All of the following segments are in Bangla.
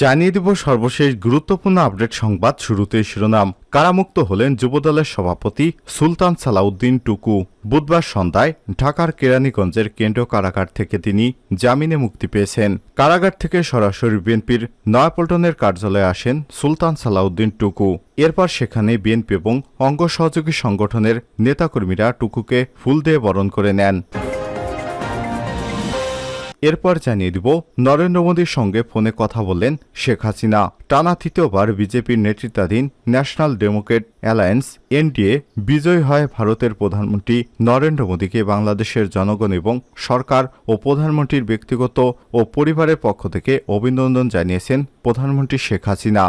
জানিয়ে দিব সর্বশেষ গুরুত্বপূর্ণ আপডেট সংবাদ শুরুতে শিরোনাম। কারামুক্ত হলেন যুবদলের সভাপতি সুলতান সালাউদ্দিন টুকু। বুধবার সন্ধ্যায় ঢাকার কেরানীগঞ্জের কেন্দ্রীয় কারাগার থেকে তিনি জামিনে মুক্তি পেয়েছেন। কারাগার থেকে সরাসরি বিএনপির নয়াপল্টনের কার্যালয়ে আসেন সুলতান সালাউদ্দিন টুকু। এরপর সেখানে বিএনপি এবং অঙ্গ সহযোগী সংগঠনের নেতাকর্মীরা টুকুকে ফুল দিয়ে বরণ করে নেন। এরপর জানিয়ে দিব, নরেন্দ্র মোদীর সঙ্গে ফোনে কথা বললেন শেখ হাসিনা। টানা তৃতীয়বার বিজেপির নেতৃত্বাধীন ন্যাশনাল ডেমোক্রেট অ্যালায়েন্স, এনডিএ, বিজয়ী হয় ভারতের প্রধানমন্ত্রী নরেন্দ্র মোদীকে বাংলাদেশের জনগণ এবং সরকার ও প্রধানমন্ত্রীর ব্যক্তিগত ও পরিবারের পক্ষ থেকে অভিনন্দন জানিয়েছেন প্রধানমন্ত্রী শেখ হাসিনা।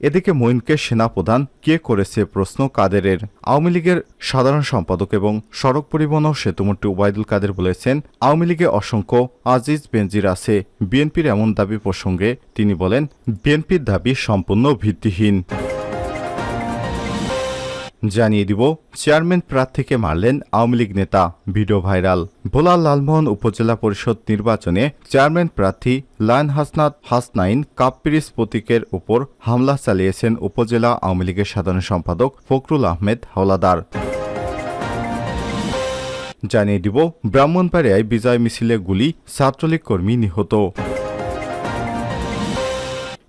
এদিকে মঈনকে সেনাপ্রধান কে করেছে প্রশ্ন কাদেরের। আওয়ামী লীগের সাধারণ সম্পাদক এবং সড়ক পরিবহন ও সেতুমন্ত্রী ওবায়দুল কাদের বলেছেন, আওয়ামী লীগে অসংখ্য আজিজ বেনজির আছে। বিএনপির এমন দাবি প্রসঙ্গে তিনি বলেন, বিএনপির দাবি সম্পূর্ণ ভিত্তিহীন। জানিয়ে দিব, চেয়ারম্যান প্রার্থীকে মারলেন আওয়ামী লীগ নেতা, ভিডিও ভাইরাল। ভোলা লালমোহন উপজেলা পরিষদ নির্বাচনে চেয়ারম্যান প্রার্থী লায়ন হাসনাত হাসনাইন কাপ্পিরিস প্রতীকের উপর হামলা চালিয়েছেন উপজেলা আওয়ামী লীগের সাধারণ সম্পাদক ফখরুল আহমেদ হাওলাদার। জানিয়ে দিব, ব্রাহ্মণবাড়িয়ায় বিজয় মিছিলে গুলি ছাত্রলীগ কর্মী নিহত।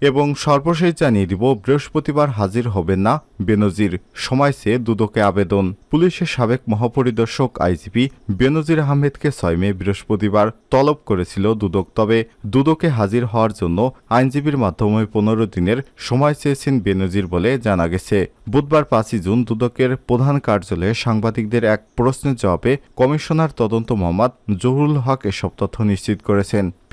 এবং সর্বশেষ জানিয়ে দিব, বৃহস্পতিবার হাজির হবেন না বেনজির। সময় চেয়ে দুদকে আবেদন। পুলিশের সাবেক মহাপরিদর্শক আইজিপি বেনজির আহমেদকে ছয় মে বৃহস্পতিবার তলব করেছিল দুদক। তবে দুদকে হাজির হওয়ার জন্য আইনজীবীর মাধ্যমে পনেরো দিনের সময় চেয়েছেন বেনজির বলে জানা গেছে। বুধবার পাঁচই জুন দুদকের প্রধান কার্যালয়ে সাংবাদিকদের এক প্রশ্নের জবাবে কমিশনার তদন্ত মোহাম্মদ জহুরুল হক এসব তথ্য নিশ্চিত করেছেন।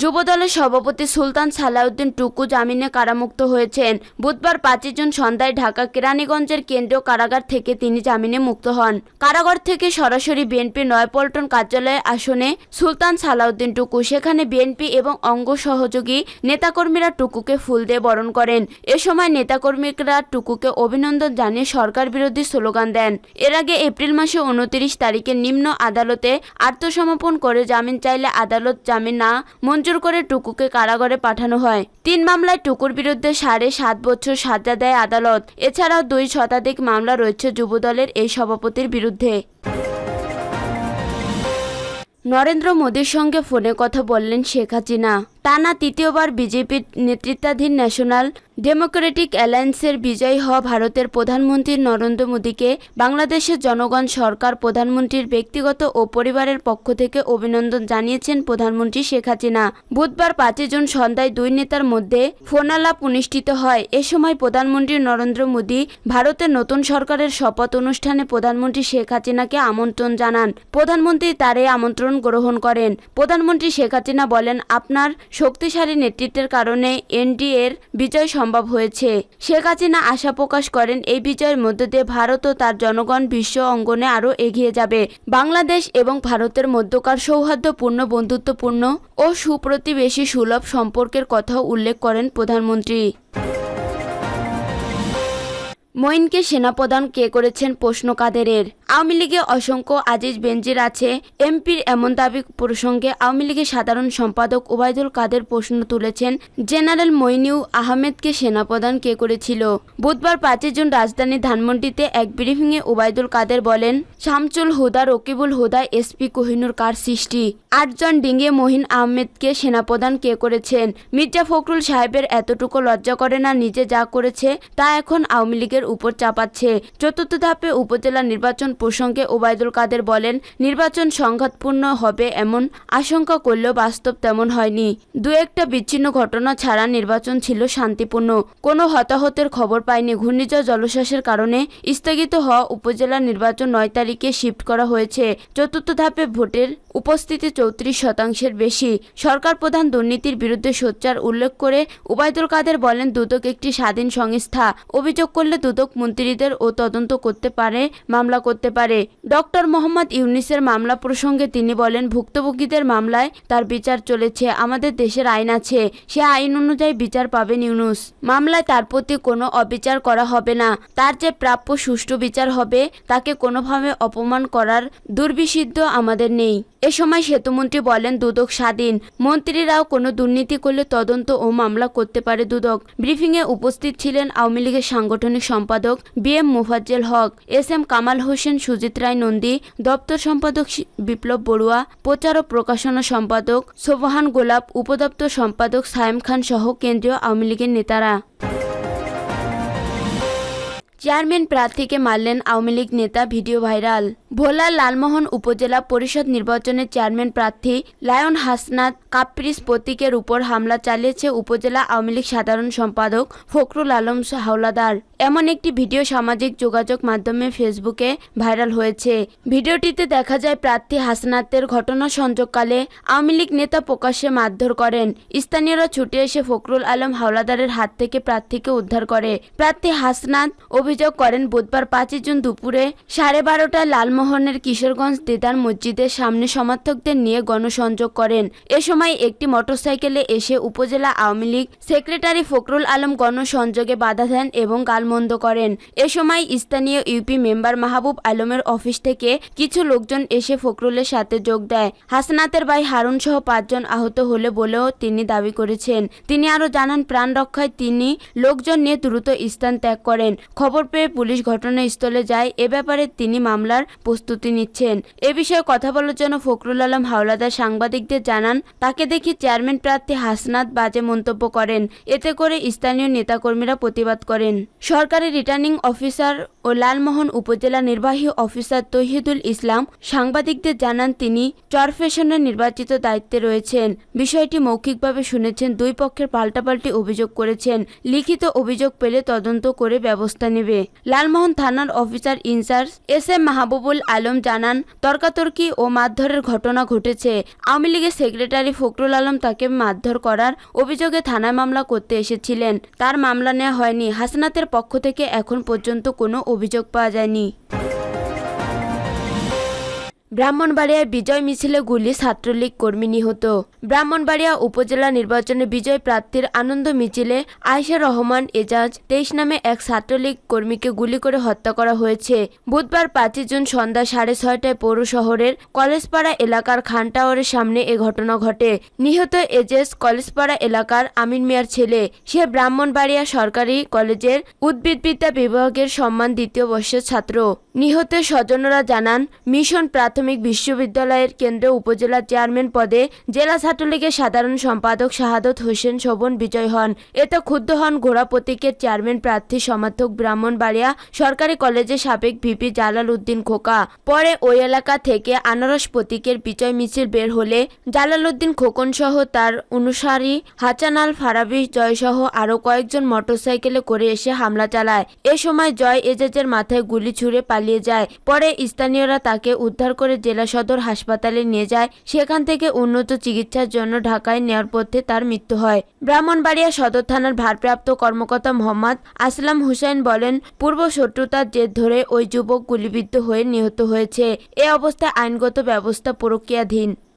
যুবদলের সভাপতি সুলতান সালাউদ্দিন টুকু জামিনে কারামুক্ত হয়েছেন। বুধবার পাঁচই জুন সন্ধ্যায় ঢাকা কেরানীগঞ্জের কেন্দ্রীয় কারাগার থেকে তিনি জামিনে মুক্ত হন। কারাগার থেকে সরাসরি বিএনপি নয়পল্টন কার্যালয়ে আসনে সুলতান সালাউদ্দিন টুকু, সেখানে বিএনপি এবং অঙ্গ সহযোগী নেতাকর্মীরা টুকুকে ফুল দিয়ে বরণ করেন। এ সময় নেতাকর্মীরা টুকুকে অভিনন্দন জানিয়ে সরকার বিরোধী স্লোগান দেন। এর আগে এপ্রিল মাসে উনত্রিশ তারিখে নিম্ন আদালতে আত্মসমর্পণ করে জামিন চাইলে আদালত জামিন না মঞ্জুর করে টুকুকে কারাগারে পাঠানো হয়। তিন মামলায় টুকুর বিরুদ্ধে সাড়ে সাত বছর সাজা দেয় আদালত। এছাড়াও দুই শতাধিক মামলা রয়েছে যুবদলের এই সভাপতির বিরুদ্ধে। নরেন্দ্র মোদীর সঙ্গে ফোনে কথা বললেন শেখ হাসিনা। টানা তৃতীয়বার বিজেপির নেতৃত্বাধীন ন্যাশনাল ডেমোক্রেটিক অ্যালায়েন্সের বিজয়ী হওয়া ভারতের প্রধানমন্ত্রী নরেন্দ্র মোদীকে বাংলাদেশের জনগণ সরকার, প্রধানমন্ত্রীর ব্যক্তিগত ও পরিবারের পক্ষ থেকে অভিনন্দন জানিয়েছেন প্রধানমন্ত্রী শেখ হাসিনা। বুধবার পাঁচই জুন সন্ধ্যায় দুই নেতার মধ্যে ফোনালাপ অনুষ্ঠিত হয়। এ সময় প্রধানমন্ত্রী নরেন্দ্র মোদী ভারতের নতুন সরকারের শপথ অনুষ্ঠানে প্রধানমন্ত্রী শেখ হাসিনাকে আমন্ত্রণ জানান। প্রধানমন্ত্রী তার আমন্ত্রণ গ্রহণ করেন। প্রধানমন্ত্রী শেখ হাসিনা বলেন, আপনার শক্তিশালী নেতৃত্বের কারণে এনডিএর বিজয় সম্ভব হয়েছে। শেখ হাসিনা আশা প্রকাশ করেন, এই বিজয়ের মধ্য দিয়ে ভারত ও তার জনগণ বিশ্ব অঙ্গনে আরও এগিয়ে যাবে। বাংলাদেশ এবং ভারতের মধ্যকার সৌহার্দ্যপূর্ণ, বন্ধুত্বপূর্ণ ও সুপ্রতিবেশী সুলভ সম্পর্কের কথাও উল্লেখ করেন প্রধানমন্ত্রী। মঈনকে সেনাপ্রধান কে করেছেন প্রশ্ন কাদেরের। আওয়ামী লীগে অসংখ্য আজিজ বেঞ্জির আছে। এমপির এমন দাবি প্রসঙ্গে আওয়ামী লীগের সাধারণ সম্পাদক ওবায়দুল কাদের প্রশ্ন তুলেছেন, জেনারেল মইনিউ আহমেদকে সেনাপ্রধান কে করেছিল? বুধবার পাঁচই জুন রাজধানী ধানমন্ডিতে এক ব্রিফিংয়ে ওবায়দুল কাদের বলেন শামচুল হুদা, রকিবুল হুদা, এসপি কোহিনুর কার সৃষ্টি? আটজন ডিঙ্গে মহিন আহমেদকে সেনাপ্রধান কে করেছেন? মির্জা ফখরুল সাহেবের এতটুকু লজ্জা করে না নিজে যা করেছে, তা এখন আওয়ামী লীগের নেতৃত্বের উপর চাপাচ্ছে? চতুর্থ ধাপে উপজেলা নির্বাচন প্রসঙ্গে ওবায়দুল কাদের বলেন, নির্বাচন সংঘাতপূর্ণ হবে এমন আশঙ্কা করলেও বাস্তব তেমন হয়নি। দু একটা বিচ্ছিন্ন ঘটনা ছাড়া নির্বাচন ছিল শান্তিপূর্ণ। কোনো হতাহতের খবর পায়নি। ঘূর্ণিঝড় জলোচ্ছ্বাসের কারণে স্থগিত হওয়া উপজেলা নির্বাচন নয় তারিখে শিফট করা হয়েছে। চতুর্থ ধাপে ভোটের উপস্থিতি চৌত্রিশ শতাংশের বেশি। সরকার প্রধান দুর্নীতির বিরুদ্ধে সোচ্চার উল্লেখ করে উবায়দুল কাদের বলেন, দুদক একটি স্বাধীন সংস্থা। অভিযোগ করলে দুদক মন্ত্রীদের ও তদন্ত করতে পারে, মামলা করতে পারে। ডক্টর মোহাম্মদ ইউনিসের মামলা প্রসঙ্গে তিনি বলেন, ভুক্তভোগীদের মামলায় তার বিচার চলেছে, আমাদের দেশের আইন আছে, সে আইন অনুযায়ী বিচার পাবেন ইউনুস। মামলায় তার প্রতি কোনো অবিচার করা হবে না, তার যে প্রাপ্য সুষ্ঠু বিচার হবে, তাকে কোনোভাবে অপমান করার দুর্বিষিদ্ধ আমাদের নেই। এ সময় সেতুমন্ত্রী বলেন, দুদক স্বাধীন। মন্ত্রীরাও কোনো দুর্নীতি করলে তদন্ত ও মামলা করতে পারে দুদক। ব্রিফিংয়ে উপস্থিত ছিলেন আওয়ামী লীগের সাংগঠনিক সম্পাদক B M Mofazzal Haque, S M Kamal Hossain, Sujit Roy Nandi, দপ্তর সম্পাদক বিপ্লব বড়ুয়া, প্রচার ও প্রকাশনা সম্পাদক সোবহান গোলাপ উপদপ্তর সম্পাদক সায়েম খান সহ কেন্দ্রীয় আওয়ামী লীগের নেতারা। চেয়ারম্যান প্রার্থীকে মারলেন আওয়ামী লীগ নেতা, ভিডিও ভাইরাল। ভোলার লালমোহন উপজেলা পরিষদ নির্বাচনের চেয়ারম্যান প্রার্থী লায়ন হাসনাত কাপ্রিস প্রতীকের উপর হামলা চালিয়েছে উপজেলা আওয়ামী লীগ সাধারণ সম্পাদক ফখরুল আলম হাওলাদার। এমন একটি ভিডিও সামাজিক যোগাযোগ মাধ্যমে ফেসবুকে ভাইরাল হয়েছে। ভিডিওটিতে দেখা যায় প্রার্থী হাসনাতের ঘটনা সংযোগকালে আওয়ামী লীগ নেতা প্রকাশ্যে মারধর করেন। স্থানীয়রা ছুটে এসে ফখরুল আলম হাওলাদারের হাত থেকে প্রার্থীকে উদ্ধার করে। প্রার্থী হাসনাত অভিযোগ করেন, বুধবার পাঁচই জুন দুপুরে সাড়ে বারোটায় লালমোহনের কিশোরগঞ্জ দিদার মসজিদের সামনে সমর্থকদের নিয়ে গণসংযোগ করেন। এ সময় একটি মোটরসাইকেলে এসে উপজেলা আওয়ামী লীগ সেক্রেটারি ফখরুল আলম গণসংযোগে বাধা দেন এবং গালমন্দ করেন। এ সময় স্থানীয় ইউপি মেম্বার মাহবুব আলমের অফিস থেকে কিছু লোকজন এসে ফখরুলের সাথে যোগ দেয়। হাসনাতের ভাই হারুন সহ পাঁচজন আহত হলে বলেও তিনি দাবি করেছেন। তিনি আরও জানান, প্রাণ রক্ষায় তিনি লোকজন নিয়ে দ্রুত স্থান ত্যাগ করেন। খবর পেয়ে পুলিশ ঘটনাস্থলে যায়। এ ব্যাপারে তিনি মামলার প্রস্তুতি নিচ্ছেন। এ বিষয়ে কথা বলার জন্য ফখরুল আলম হাওলাদার সাংবাদিকদের জানান, তাকে দেখি চেয়ারম্যান প্রার্থী হাসনাত বাজে মন্তব্য করেন। এতে করে স্থানীয় নেতাকর্মীরা প্রতিবাদ করেন। সরকারি রিটার্নিং অফিসার ও লালমোহন উপজেলা নির্বাহী অফিসার তহিদুল ইসলাম সাংবাদিকদের জানান, তিনি চরফেশনের নির্বাচিত দায়িত্বে রয়েছেন। বিষয়টি মৌখিকভাবে শুনেছেন, দুই পক্ষের পাল্টাপাল্টি অভিযোগ করেছেন। লিখিত অভিযোগ পেলে তদন্ত করে ব্যবস্থা নেবে। লালমোহন থানার officer in charge S M Mahbubul Alam জানান, তর্কাতর্কি ও মারধরের ঘটনা ঘটেছে। আওয়ামী লীগের সেক্রেটারি ফখরুল আলম তাকে মারধর করার অভিযোগে থানায় মামলা করতে এসেছিলেন। তার মামলা নেওয়া হয়নি। হাসনাতের পক্ষ থেকে এখন পর্যন্ত কোনো অভিযোগ পাওয়া যায়নি। ব্রাহ্মণবাড়িয়ায় বিজয় মিছিলে গুলি ছাত্রলীগ কর্মী নিহত। ব্রাহ্মণবাড়িয়া উপজেলা নির্বাচনে বিজয় প্রার্থীর আনন্দ মিছিলে আয়শা রহমান এজাজ তেইশ নামে এক ছাত্রলীগ কর্মীকে গুলি করে হত্যা করা হয়েছে। বুধবার পাঁচই জুন সন্ধ্যা সাড়ে ছয়টায় পৌর শহরের কলেজপাড়া এলাকার খান টাওয়ারের সামনে এ ঘটনা ঘটে। নিহত এজেস কলেজপাড়া এলাকার আমিন মিয়ার ছেলে। সে ব্রাহ্মণবাড়িয়া সরকারি কলেজের উদ্ভিদবিদ্যা বিভাগের সম্মান দ্বিতীয় বর্ষের ছাত্র। নিহতের স্বজনরা জানান, মিশন প্রাথমিক বিশ্ববিদ্যালয়ের কেন্দ্র উপজেলা চেয়ারম্যান পদে জেলা ছাত্রলীগের সাধারণ সম্পাদক শাহাদত হোসেন শোভন বিজয় হন। এতে ক্ষুব্ধ হন ঘোড়া প্রতীকের চেয়ারম্যান প্রার্থী সমর্থক ব্রাহ্মণবাড়িয়া সরকারি কলেজের সাবেক ভিপি জালাল উদ্দিন খোকা। পরে ওই এলাকা থেকে আনারস প্রতীকের বিজয় মিছিল বের হলে জালাল উদ্দিন খোকন সহ তার অনুসারী হাচানাল ফারাবি জয় সহ আরও কয়েকজন মোটরসাইকেলে করে এসে হামলা চালায়। এ সময় জয় এজেজের মাথায় গুলি ছুড়ে পালিয়ে যায়। পরে স্থানীয়রা তাকে উদ্ধার করে জেলা সদর হাসপাতালে নিয়ে যায়। সেখান থেকে উন্নত চিকিৎসার জন্য ঢাকায় নেওয়ার পথে তার মৃত্যু হয়। ব্রাহ্মণবাড়িয়া সদর থানার ভারপ্রাপ্ত কর্মকর্তা মোহাম্মদ আসলাম হুসাইন বলেন, পূর্ব শত্রুতার জের ধরে ওই যুবক গুলিবিদ্ধ হয়ে নিহত হয়েছে। এ অবস্থায় আইনগত ব্যবস্থা প্রক্রিয়াধীন।